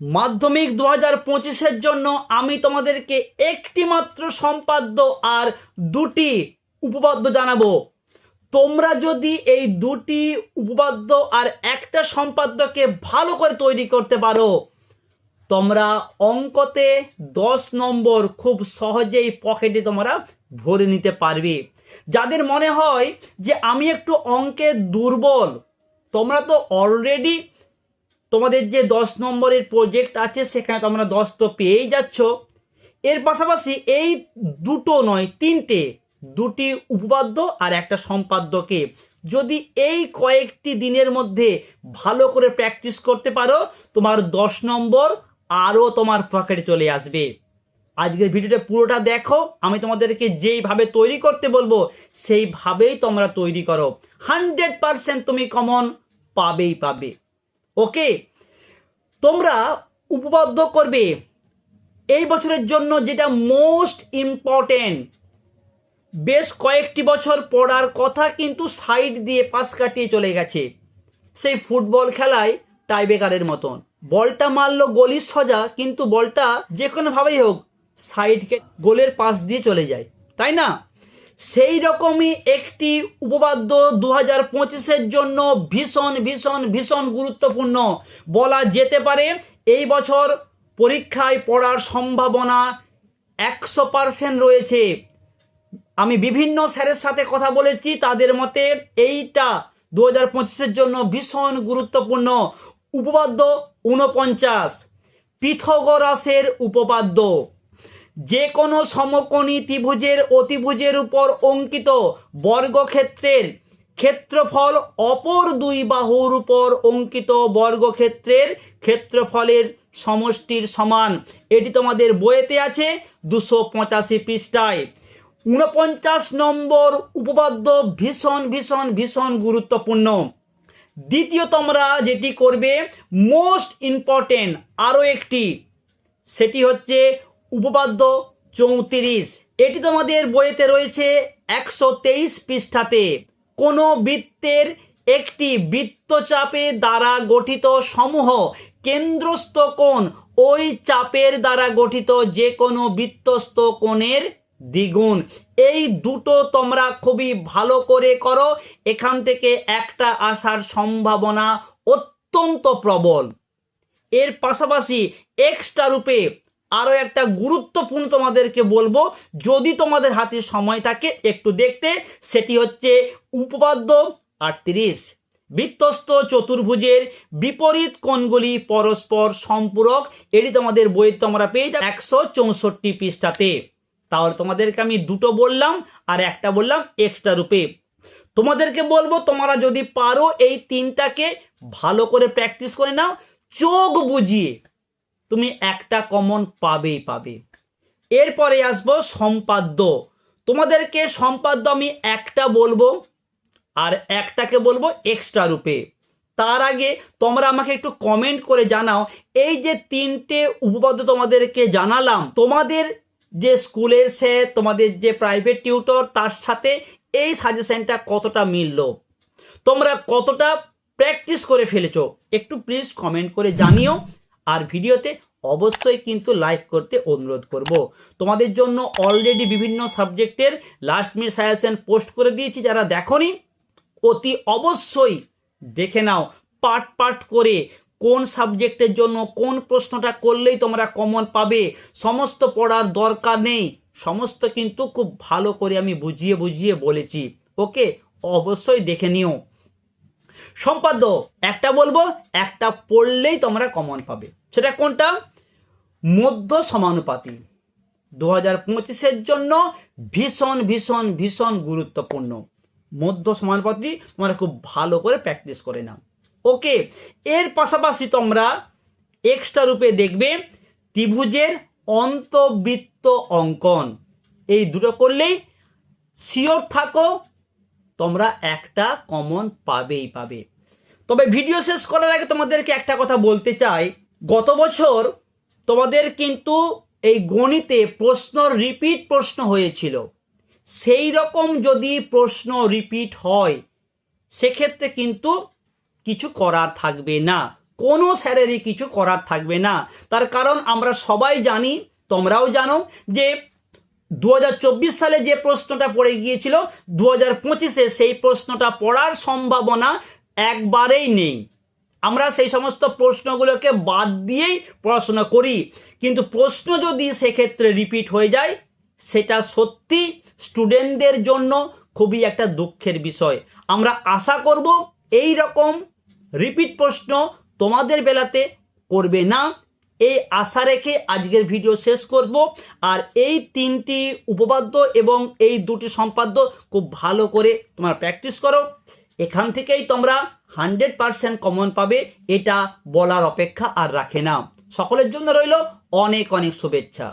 মাধ্যমিক দু হাজার পঁচিশের জন্য আমি তোমাদেরকে একটি মাত্র সম্পাদ্য আর দুটি উপপাদ্য জানাব। তোমরা যদি এই দুটি উপপাদ্য আর একটা সম্পাদ্যকে ভালো করে তৈরি করতে পারো, তোমরা অঙ্কতে দশ নম্বর খুব সহজেই পকেটে তোমরা ভরে নিতে পারবে। যাদের মনে হয় যে আমি একটু অঙ্কে দুর্বল, তোমরা তো অলরেডি তোমাদের যে দশ নম্বরের প্রজেক্ট আছে, সেখানে তোমরা দশ তো পেয়েই যাচ্ছ। এর পাশাপাশি এই দুটো নয়, তিনটে, দুটি উপপাদ্য আর একটা সম্পাদ্যকে যদি এই কয়েকটি দিনের মধ্যে ভালো করে প্র্যাকটিস করতে পারো, তোমার দশ নম্বর আরও তোমার পকেটে চলে আসবে। আজকের ভিডিওটা পুরোটা দেখো, আমি তোমাদেরকে যেইভাবে তৈরি করতে বলব, সেইভাবেই তোমরা তৈরি করো। হান্ড্রেড পারসেন্ট তুমি কমন পাবেই পাবে। ওকে? তোমরা উপপাদ্য করবে। এই বছরের জন্য যেটা মোস্ট ইম্পর্টেন্ট বেশ কয়েকটি বছর পড়ার কথা কিন্তু সাইড দিয়ে পাশ কাটিয়ে চলে গেছে। সেই ফুটবল খেলায় টাইবেকারের মতন। বলটা মারলো গলির সোজা, কিন্তু বলটা যে কোনোভাবেই হোক সাইডকে গোলের পাশ দিয়ে চলে যায়। তাই না? সেই রকমই একটি উপপাদ্য দু হাজার পঁচিশের জন্য ভীষণ ভীষণ ভীষণ গুরুত্বপূর্ণ। বলা যেতে পারে এই বছর পরীক্ষায় পড়ার সম্ভাবনা একশো পার্সেন্ট রয়েছে। আমি বিভিন্ন স্যারের সাথে কথা বলেছি, তাদের মতে এইটা দু হাজার পঁচিশের জন্য ভীষণ গুরুত্বপূর্ণ। উপপাদ্য ঊনপঞ্চাশ, পিথগরাসের উপপাদ্য। যে কোনো সমকোণী ত্রিভুজের অতিভুজের উপর অঙ্কিত বর্গক্ষেত্রের ক্ষেত্রফল অপর দুই বাহুর উপর অঙ্কিত বর্গক্ষেত্রের ক্ষেত্রফলের সমষ্টির সমান। এটি তোমাদের বইয়েতে আছে দুশো পঁচাশি পৃষ্ঠায়। ঊনপঞ্চাশ নম্বর উপপাদ্য ভীষণ ভীষণ ভীষণ গুরুত্বপূর্ণ। দ্বিতীয় তোমরা যেটি করবে মোস্ট ইম্পর্টেন্ট আরও একটি, সেটি হচ্ছে উপপাদ্য চৌত্রিশ। এটি তোমাদের বইতে রয়েছে একশো তেইশ পৃষ্ঠাতে। কোনো বৃত্তের একটি বৃত্তচাপে দ্বারা গঠিত সমূহ কেন্দ্রস্থ কোণ ওই চাপের দ্বারা গঠিত যে কোনো বৃত্তস্থ কোণের দ্বিগুণ। এই দুটো তোমরা খুবই ভালো করে করো, এখান থেকে একটা আসার সম্ভাবনা অত্যন্ত প্রবল। এর পাশাপাশি এক্সট্রা রূপে আরও একটা গুরুত্বপূর্ণ তোমাদেরকে বলব, যদি তোমাদের হাতে সময় থাকে একটু দেখতে, সেটি হচ্ছে উপপাদ্য আটত্রিশ। বৃত্তস্থ চতুর্ভুজের বিপরীত কোণগুলি পরস্পর সম্পূরক, এটি তোমাদের বইয়ের তোমরা পেয়ে যাবে একশো চৌষট্টি পৃষ্ঠাতে। তাহলে তোমাদেরকে আমি দুটো বললাম আর একটা বললাম এক্সট্রা রূপে। তোমাদেরকে বলব, তোমরা যদি পারো এই তিনটাকে ভালো করে প্র্যাকটিস করে নাও, চোখ বুঝিয়ে তুমি একটা কমন পাবেই, পাবে। এরপরে আসব সম্পাদ্য। তোমাদেরকে সম্পাদ্য আমি একটা বলব, আর একটাকে বলব এক্সট্রা রূপে। তার আগে তোমরা আমাকে একটু কমেন্ট করে জানাও, এই যে তিনটে উপপাদ্য তোমাদেরকে জানালাম, তোমাদের যে স্কুলের সে তোমাদের যে প্রাইভেট টিউটর তার সাথে এই সাজেশনটা কতটা মিললো? তোমরা কতটা প্র্যাকটিস করে ফেলেছো? একটু প্লিজ কমেন্ট করে জানিও। আর ভিডিওতে অবশ্যই কিন্তু লাইক করতে অনুরোধ করব। তোমাদের জন্য অলরেডি বিভিন্ন সাবজেক্টের লাস্ট মিনিট সাজেশন পোস্ট করে দিয়েছি, যারা দেখনি, অতি অবশ্যই দেখে নাও। পার্ট পার্ট করে কোন সাবজেক্টের জন্য কোন প্রশ্নটা করলেই তোমরা কমন পাবে। সমস্ত পড়ার দরকার নেই। সমস্ত কিন্তু খুব ভালো করে আমি বুঝিয়ে বুঝিয়ে বলেছি। ওকে? অবশ্যই দেখে নিও। সম্পাদ্য, একটা বলব, একটা পড়লেই তোমরা কমন পাবে। সেটা কোনটা? মধ্য সমানুপাতি। দু হাজার পঁচিশের জন্য ভীষণ ভীষণ ভীষণ গুরুত্বপূর্ণ। মধ্য সমানুপাতি তোমরা খুব ভালো করে প্র্যাকটিস করে নাও। ওকে এর পাশাপাশি তোমরা এক্সট্রা রূপে দেখবে ত্রিভুজের অন্তবৃত্ত অঙ্কন। এই দুটো করলেই শিওর থাকো, তোমরা একটা কমন পাবেই পাবে। তবে ভিডিও শেষ করার আগে তোমাদেরকে একটা কথা বলতে চাই। গত বছর তোমাদের কিন্তু এই গণিতে প্রশ্ন রিপিট প্রশ্ন হয়েছিল। সেই রকম যদি প্রশ্ন রিপিট হয়, সেক্ষেত্রে কিন্তু কিছু করার থাকবে না। কোনো স্যারেরই কিছু করার থাকবে না। তার কারণ আমরা সবাই জানি, তোমরাও জানো, যে দু হাজার চব্বিশ সালে যে প্রশ্নটা পড়ে গিয়েছিল দু হাজার সেই প্রশ্নটা পড়ার সম্ভাবনা একবারেই নেই। আমরা সেই সমস্ত প্রশ্নগুলোকে বাদ দিয়েই পড়াশোনা করি। কিন্তু প্রশ্ন যদি সেক্ষেত্রে রিপিট হয়ে যায়, সেটা সত্যি স্টুডেন্টদের জন্য খুবই একটা দুঃখের বিষয়। আমরা আশা করব এই রকম রিপিট প্রশ্ন তোমাদের বেলাতে করবে না। এই আশা রেখে আজকের ভিডিও শেষ করব। আর এই তিনটি উপপাদ্য এবং এই দুটি সম্পাদ্য খুব ভালো করে তোমরা প্র্যাকটিস করো। এখান থেকেই তোমরা হান্ড্রেড পারসেন্ট কমন পাবে, এটা বলার অপেক্ষা আর রাখে না। সকলের জন্য রইল অনেক অনেক শুভেচ্ছা।